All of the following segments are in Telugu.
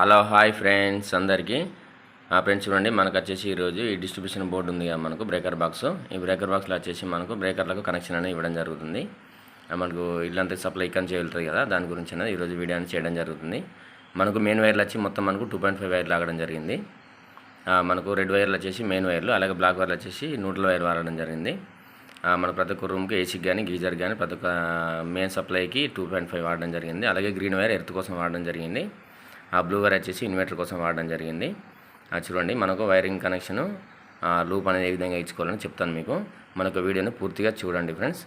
హలో హాయ్ ఫ్రెండ్స్ అందరికీ. ఆ ఫ్రెండ్స్ చూడండి మనకు వచ్చేసి ఈరోజు ఈ డిస్ట్రిబ్యూషన్ బోర్డు ఉంది కదా మనకు బ్రేకర్ బాక్స్. ఈ బ్రేకర్ బాక్స్లో వచ్చేసి మనకు బ్రేకర్లకు కనెక్షన్ అనేది ఇవ్వడం జరుగుతుంది. ఆ మనకు ఇల్లంతా సప్లై ఇక్కడ చేయగలుగుతుంది కదా దాని గురించి అనేది ఈరోజు వీడియో అనేది చేయడం జరుగుతుంది. మనకు మెయిన్ వైర్లు వచ్చి మొత్తం మనకు టూ పాయింట్ ఫైవ్ వైర్లు ఆగడం జరిగింది. మనకు రెడ్ వైర్లు వచ్చేసి మెయిన్ వైర్లు అలాగే బ్లాక్ వైర్లు వచ్చేసి న్యూట్రల్ వైర్ వాడడం జరిగింది. మన ప్రతి ఒక్క రూమ్కి ఏసీకి కానీ గీజర్ కానీ ప్రతి ఒక్క మెయిన్ సప్లైకి టూ పాయింట్ ఫైవ్ వాడడం జరిగింది. అలాగే గ్రీన్ వైర్ ఎర్త్ కోసం వాడడం జరిగింది. ఆ బ్లూ వైర్ వచ్చేసి ఇన్వర్టర్ కోసం వాడడం జరిగింది. చూడండి మనకు వైరింగ్ కనెక్షను లూప్ అనేది ఏ విధంగా ఇచ్చుకోవాలని చెప్తాను మీకు. మనకు వీడియోని పూర్తిగా చూడండి ఫ్రెండ్స్.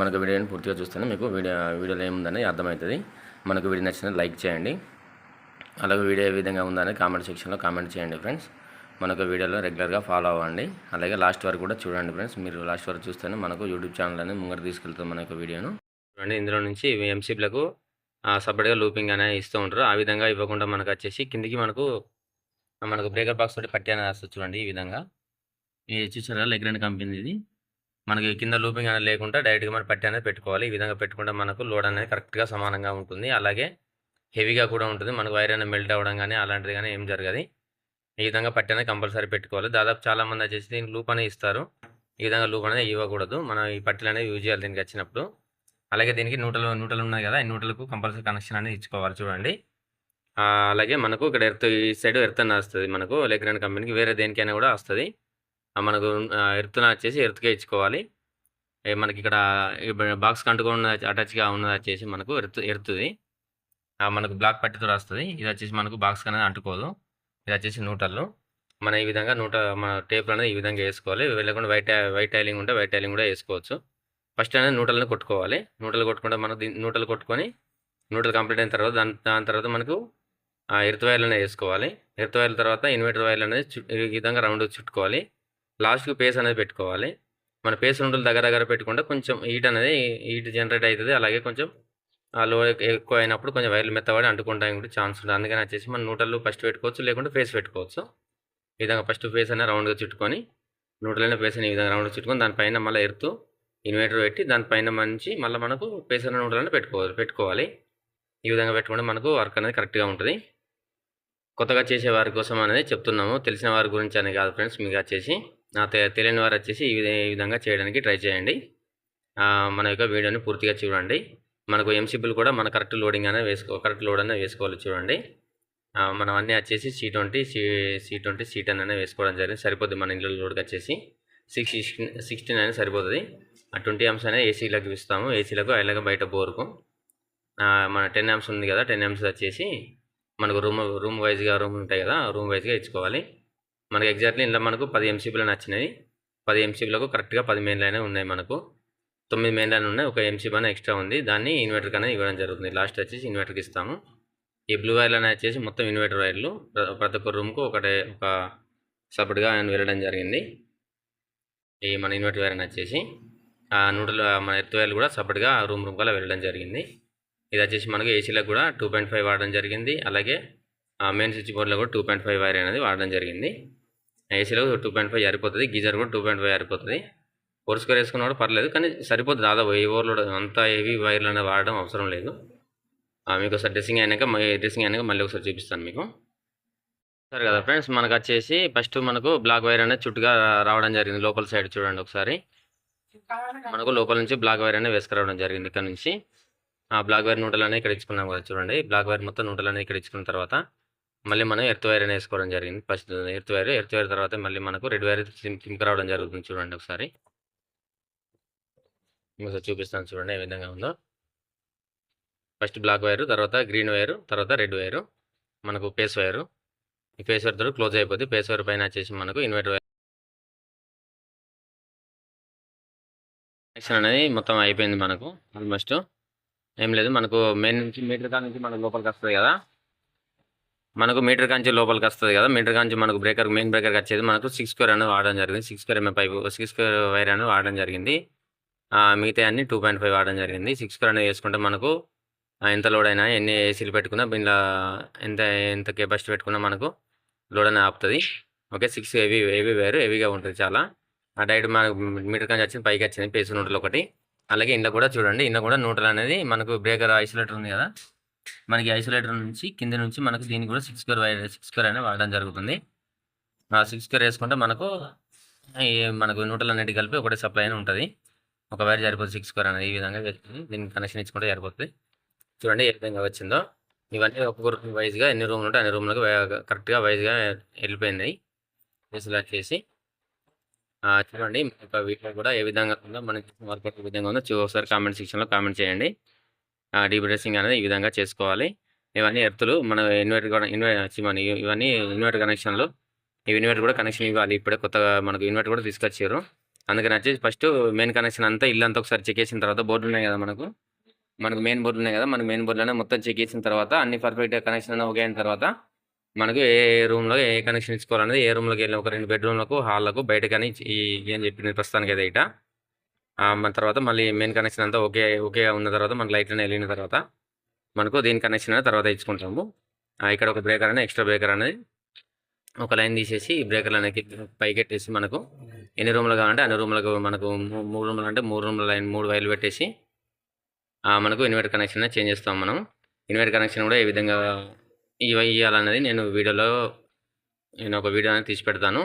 మనకు వీడియోని పూర్తిగా చూస్తేనే మీకు వీడియో వీడియోలో ఏముందని అర్థమవుతుంది. మనకు వీడియో నచ్చిన లైక్ చేయండి. అలాగే వీడియో ఏ విధంగా ఉందని కామెంట్ సెక్షన్లో కామెంట్ చేయండి ఫ్రెండ్స్. మనకు వీడియోలో రెగ్యులర్గా ఫాలో అవ్వండి. అలాగే లాస్ట్ వరకు కూడా చూడండి ఫ్రెండ్స్. మీరు లాస్ట్ వరకు చూస్తేనే మనకు యూట్యూబ్ ఛానల్ అనేది ముంగట తీసుకెళ్తుంది మన యొక్క వీడియోను. చూడండి ఇందులో నుంచి ఎంసీపీలకు సపరేట్గా లూపింగ్ అనేది ఇస్తూ ఉంటారు. ఆ విధంగా ఇవ్వకుండా మనకు వచ్చేసి కిందికి మనకు మనకు బ్రేకర్ బాక్స్ తోటి పట్టి అనేది వస్తుంది చూడండి ఈ విధంగా. ఇది చూసారా? లెగ్రెండ్ కంపెనీ ఇది. మనకి కింద లూపింగ్ అనేది లేకుండా డైరెక్ట్గా మనం పట్టి అనేది పెట్టుకోవాలి. ఈ విధంగా పెట్టుకుంటే మనకు లోడ్ అనేది కరెక్ట్గా సమానంగా ఉంటుంది. అలాగే హెవీగా కూడా ఉంటుంది. మనకు వైర్ అనేది మెల్ట్ అవ్వడం కానీ అలాంటిది కానీ ఏం జరగదు. ఈ విధంగా పట్టి అనేది కంపల్సరీ పెట్టుకోవాలి. దాదాపు చాలా మంది వచ్చేసి దీనికి లూప్ అనేది ఇస్తారు. ఈ విధంగా లూప్ అనేది ఇవ్వకూడదు. మనం ఈ పట్టీలు అనేది యూజ్ చేయాలి దీనికి వచ్చినప్పుడు. అలాగే దీనికి నూటలు నూటలు ఉన్నాయి కదా ఈ నూటలకు కంపల్సరీ కనెక్షన్ అనేది ఇచ్చుకోవాలి చూడండి. అలాగే మనకు ఇక్కడ ఎర్త్ ఈ సైడ్ ఎర్త్ అని వస్తుంది మనకు లెగ్రెండ్ కంపెనీకి వేరే దేనికైనా కూడా వస్తుంది. మనకు ఎర్త్న వచ్చేసి ఎర్త్కే ఇచ్చుకోవాలి. మనకి ఇక్కడ బాక్స్ కంటుకొని ఉన్న అటాచ్గా ఉన్నది వచ్చేసి మనకు ఎర్త్ ఎర్త్ది. మనకు బ్లాక్ పట్టితో వస్తుంది ఇది వచ్చేసి మనకు బాక్స్ అనేది అంటుకోదు. ఇది వచ్చేసి నూటల్లో మన ఈ విధంగా నూట మన టేపులు అనేది ఈ విధంగా వేసుకోవాలి. లేకుండా వైట్ వైట్ టైలింగ్ ఉంటే వైట్ టైలింగ్ కూడా వేసుకోవచ్చు. ఫస్ట్ అనేది నూటలను కొట్టుకోవాలి. నూటలు కొట్టుకుంటే మనం నూటలు కొట్టుకొని నూటలు కంప్లీట్ అయిన తర్వాత దాని దాని తర్వాత మనకు ఆ ఎర్త్ వైర్లు అనేది వేసుకోవాలి. ఎర్త్ వైర్ల తర్వాత ఇన్వర్టర్ వైర్లు అనేది ఈ విధంగా రౌండ్ చుట్టుకోవాలి. లాస్ట్కి పేస్ అనేది పెట్టుకోవాలి. మన పేస్ నూటలు దగ్గర దగ్గర పెట్టుకుంటే కొంచెం హీట్ అనేది హీట్ జనరేట్ అవుతుంది అలాగే కొంచెం ఆ లో ఎక్కువ అయినప్పుడు కొంచెం వైర్లు మెత్తబడి అంటుకుంటాయి కూడా ఛాన్స్ ఉంటుంది. అందుకని వచ్చేసి మనం నూటలు ఫస్ట్ పెట్టుకోవచ్చు. లేకుంటే ఫేస్ పెట్టుకోవచ్చు. ఈ విధంగా ఫస్ట్ ఫేస్ అనేది రౌండ్గా చుట్టుకొని నూటలైన ఫేస్ ఈ విధంగా రౌండ్గా చుట్టుకొని దానిపైన మళ్ళీ ఎరుతూ ఇన్వర్టర్ పెట్టి దానిపైన మంచి మళ్ళీ మనకు పేసర్ అనే పెట్టుకోవాలి పెట్టుకోవాలి. ఈ విధంగా పెట్టుకుంటే మనకు వర్క్ అనేది కరెక్ట్గా ఉంటుంది. కొత్తగా చేసే వారి కోసం అనేది చెప్తున్నాము. తెలిసిన వారి గురించి అని కాదు ఫ్రెండ్స్ మీకు వచ్చేసి నా తెలియని వారు వచ్చేసి ఈ ఈ విధంగా చేయడానికి ట్రై చేయండి. మన యొక్క వీడియోని పూర్తిగా చూడండి. మనకు ఎంసీబీలు కూడా మన కరెక్ట్ లోడింగ్ అనేది వేసుకో కరెక్ట్ లోడ్ అనేది వేసుకోవాలి చూడండి. మనం అన్నీ వచ్చేసి C twenty C C twenty C ten అనేది వేసుకోవడం జరిగింది. సరిపోద్ది మన ఇంట్లో లోడ్కి వచ్చేసి. సిక్స్ సిక్స్టీన్ అనేది సరిపోతుంది. ట్వంటీ ఎంస్ అనేది ఏసీలకు ఇస్తాము ఏసీలకు అలాగే బయట బోర్కు. మన టెన్ ఎంస్ ఉంది కదా టెన్ ఎంస్ వచ్చేసి మనకు రూమ్ రూమ్ వైజ్గా రూమ్ ఉంటాయి కదా రూమ్ వైజ్గా ఇచ్చుకోవాలి. మనకు ఎగ్జాక్ట్లీ ఇంట్లో మనకు పది ఎంసీబీలు నచ్చినాయి పది ఎంసీబీలకు కరెక్ట్గా పది మెయిన్ లైన్ ఉన్నాయి మనకు. తొమ్మిది మెయిన్ లైన్ ఉన్నాయి ఒక ఎంసీబీ అనే ఎక్స్ట్రా ఉంది. దాన్ని ఇన్వర్టర్ కన్నా ఇవ్వడం జరుగుతుంది. లాస్ట్ వచ్చేసి ఇన్వర్టర్కి ఇస్తాము. ఈ బ్లూ వైర్లు అనేది వచ్చేసి మొత్తం ఇన్వర్టర్ వైర్లు ప్ర- ప్రతి ఒక్క రూమ్కు ఒకటే ఒక సపరేట్గా ఆయన వెళ్ళడం జరిగింది. ఈ మన ఇన్వర్టర్ వైర్ అని వచ్చేసి. నూటలు మన ఎత్తువేలు కూడా సపరేట్గా రూమ్ రూమ్ కల్లా వెళ్ళడం జరిగింది. ఇది వచ్చేసి మనకు ఏసీలకు కూడా టూ పాయింట్ ఫైవ్ వాడడం జరిగింది. అలాగే మెయిన్ స్విచ్ బోర్డ్లో కూడా టూ పాయింట్ ఫైవ్ వైర్ అనేది వాడడం జరిగింది. ఏసీలో టూ పాయింట్ ఫైవ్ సరిపోతుంది. గీజర్ కూడా టూ పాయింట్ ఫైవ్ సరిపోతుంది. ఫోర్ స్క్వేర్ వేసుకున్న కూడా పర్లేదు కానీ సరిపోతుంది దాదాపు ఏ ఓవర్లోడ్ అంత హెవీ వైర్లు అనేది వాడడం అవసరం లేదు. మీకు ఒకసారి డ్రెస్సింగ్ అయినాక డ్రెస్సింగ్ అయినాక మళ్ళీ ఒకసారి చూపిస్తాను మీకు. సరే కదా ఫ్రెండ్స్ మనకు వచ్చేసి ఫస్ట్ మనకు బ్లాక్ వైర్ అనేది చుట్టుగా రావడం జరిగింది. లోపల సైడ్ చూడండి ఒకసారి. మనకు లోపల నుంచి బ్లాక్ వైర్ అనేది వేసుకురావడం జరిగింది ఇక్కడ నుంచి. ఆ బ్లాక్ వైర్ నూటలు అనేది ఇక్కడ ఇచ్చుకున్నాం కదా చూడండి. బ్లాక్ వైర్ మొత్తం నూటలు అనేది ఇక్కడ ఇచ్చుకున్న తర్వాత మళ్ళీ మనం ఎర్త్ వైర్ అనేది వేసుకోవడం జరిగింది. First earth wire earth wire తర్వాత మళ్ళీ మనకు రెడ్ వైర్ సింక్ రావడం జరుగుతుంది చూడండి ఒకసారి. మీకు చూపిస్తాను చూడండి ఏ విధంగా ఉందో. ఫస్ట్ బ్లాక్ వైరు తర్వాత గ్రీన్ వైరు తర్వాత రెడ్ వైరు మనకు పేస్ వైరు. ఈ పేస్ వైర్ తోటి క్లోజ్ అయిపోద్ది. పేస్ వైర్ పైన వచ్చేసి మనకు ఇన్వర్టర్ సెక్షన్ అనేది మొత్తం అయిపోయింది మనకు ఆల్మోస్ట్ ఏం లేదు మనకు మెయిన్ నుంచి మీటర్ కాడ నుంచి మనకు లోపలికి వస్తుంది కదా. మనకు మీటర్ కాంచి లోపలికి వస్తుంది కదా. మీటర్ కాంచి మనకు బ్రేకర్ మెయిన్ బ్రేకర్కి వచ్చేది మనకు సిక్స్ స్క్వేర్ అనేది వాడడం జరిగింది. Six square M A pipe six square wire అనేది వాడడం జరిగింది. మిగతా అన్ని టూ పాయింట్ ఫైవ్ వాడడం జరిగింది. సిక్స్ స్క్వేర్ అనేది వేసుకుంటే మనకు ఎంత లోడ్ అయినా ఎన్ని ఏసీలు పెట్టుకున్నా దీనిలో ఎంత ఎంత కెపాసిటీ పెట్టుకున్నా మనకు లోడ్ అనేది ఆపుతుంది. ఓకే సిక్స్ హెవీ హెవీ వేరు హెవీగా ఉంటుంది చాలా. ఆ డైరెక్ట్ మనకు మీటర్ కానీ వచ్చింది పైకి వచ్చింది పేసు నూటలు ఒకటి. అలాగే ఇంట్లో కూడా చూడండి ఇంట్లో కూడా నూటలు అనేది మనకు బ్రేకర్ ఐసోలేటర్ ఉంది కదా? మనకి ఐసోలేటర్ నుంచి కింద నుంచి మనకు దీనికి కూడా six square wire six square అనేది వాడడం జరుగుతుంది. ఆ సిక్స్ స్క్వేర్ వేసుకుంటే మనకు మనకు నూటలు అన్నిటి కలిపి ఒకటే సప్లై అని ఉంటుంది. ఒక వైర్ సరిపోతుంది సిక్స్ స్క్వేర్ అనేది ఈ విధంగా దీనికి కనెక్షన్ ఇచ్చుకుంటే సరిపోతుంది చూడండి ఏ విధంగా వచ్చిందో. ఇవన్నీ ఒక్కొక్క రూమ్ వైజ్గా ఎన్ని రూమ్లు ఉంటే అన్ని రూమ్లకు కరెక్ట్గా వైజ్గా వెళ్ళిపోయినాయి ఇన్సులేట్ చేసి చూడండి ఒక వీడియో కూడా ఏ విధంగా ఉందో మనకి వర్కౌట్ ఏ విధంగా ఉందో ఒకసారి కామెంట్ సెక్షన్లో కామెంట్ చేయండి. డీప్ డ్రెస్సింగ్ అనేది ఈ విధంగా చేసుకోవాలి. ఇవన్నీ ఎర్తులు మన ఇన్వర్టర్ కూడా ఇన్వర్టర్ మన ఇవన్నీ ఇన్వర్టర్ కనెక్షన్లు ఈ ఇన్వర్టర్ కూడా కనెక్షన్ ఇవ్వాలి. ఇప్పుడే కొత్తగా మనకు ఇన్వర్టర్ కూడా తీసుకొచ్చారు. అందుకని వచ్చేసి ఫస్ట్ మెయిన్ కనెక్షన్ అంతా ఇల్లు అంతా ఒకసారి చెక్ చేసిన తర్వాత బోర్డులు ఉన్నాయి కదా మనకు. మనకు మెయిన్ బోర్డులు ఉన్నాయి కదా మన మెయిన్ బోర్డులోనే మొత్తం చెక్ చేసిన తర్వాత అన్ని పర్ఫెక్ట్గా కనెక్షన్ అన్నీ ఓకే అయిన తర్వాత మనకు ఏ రూమ్లో ఏ కనెక్షన్ ఇచ్చుకోవాలనేది ఏ రూమ్లోకి వెళ్ళి ఒక రెండు బెడ్రూమ్లకు హాల్లకు బయట కానీ ఈ ఏం చెప్పింది ప్రస్తుతానికి అయితే ఇట. మన తర్వాత మళ్ళీ మెయిన్ కనెక్షన్ అంతా ఓకే ఒకే ఉన్న తర్వాత మన లైట్లను వెళ్ళిన తర్వాత మనకు దీని కనెక్షన్ అనేది తర్వాత ఇచ్చుకుంటాము. ఇక్కడ ఒక బ్రేకర్ అనేది ఎక్స్ట్రా బ్రేకర్ అనేది ఒక లైన్ తీసేసి ఈ బ్రేకర్ అనేది పైకెట్టేసి మనకు ఎన్ని రూమ్లు కావాలంటే అన్ని రూమ్లకు మనకు మూడు రూమ్లు అంటే మూడు రూమ్ల లైన్ మూడు వైర్లు పెట్టేసి మనకు ఇన్వర్టర్ కనెక్షన్ చేంజ్ చేస్తాం మనం. ఇన్వర్టర్ కనెక్షన్ కూడా ఏ విధంగా ఇవి ఇవ్వాలన్నది నేను వీడియోలో నేను ఒక వీడియో అనేది తీసి పెడతాను.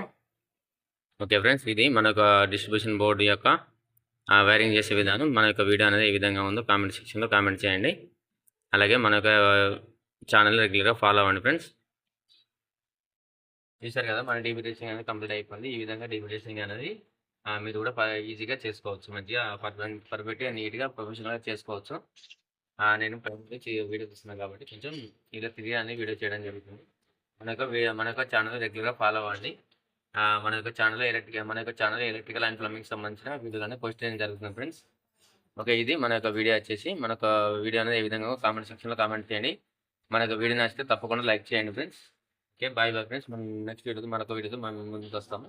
ఓకే ఫ్రెండ్స్ ఇది మన యొక్క డిస్ట్రిబ్యూషన్ బోర్డు యొక్క వైరింగ్ చేసే విధానం. మన యొక్క వీడియో అనేది ఏ విధంగా ఉందో కామెంట్ సెక్షన్లో కామెంట్ చేయండి. అలాగే మన యొక్క ఛానల్ రెగ్యులర్గా ఫాలో అవ్వండి ఫ్రెండ్స్. చూసారు కదా మన డీబీ అనేది కంప్లీట్ అయిపోయింది. ఈ విధంగా డీబీ అనేది మీరు కూడా ఈజీగా చేసుకోవచ్చు. మంచిగా పర్ఫెక్ట్ పర్ఫెక్ట్గా నీట్గా ప్రొఫెషనల్గా చేసుకోవచ్చు. నేను ప్రజెంట్ వీడియో తీస్తున్నాను కాబట్టి కొంచెం ఇలా తిరిగి అని వీడియో చేయడం జరుగుతుంది. మన యొక్క మన యొక్క ఛానల్ రెగ్యులర్గా ఫాలో అవ్వండి. మన యొక్క ఛానల్ ఎలక్ట్రికల్ మన యొక్క ఛానల్ ఎలక్ట్రికల్ అండ్ ప్లంబింగ్ సంబంధించిన వీడియోలు పోస్ట్ చేయడం జరుగుతుంది ఫ్రెండ్స్. ఓకే ఇది మన యొక్క వీడియో వచ్చేసి. మన యొక్క వీడియో అనేది ఏ విధంగా కామెంట్ సెక్షన్లో కామెంట్ చేయండి. మన యొక్క వీడియో నచ్చితే తప్పకుండా లైక్ చేయండి friends. Okay bye bye friends. మనం నెక్స్ట్ వీడియోతో మరొక వీడియోతో మనం ముందుకు వస్తాము.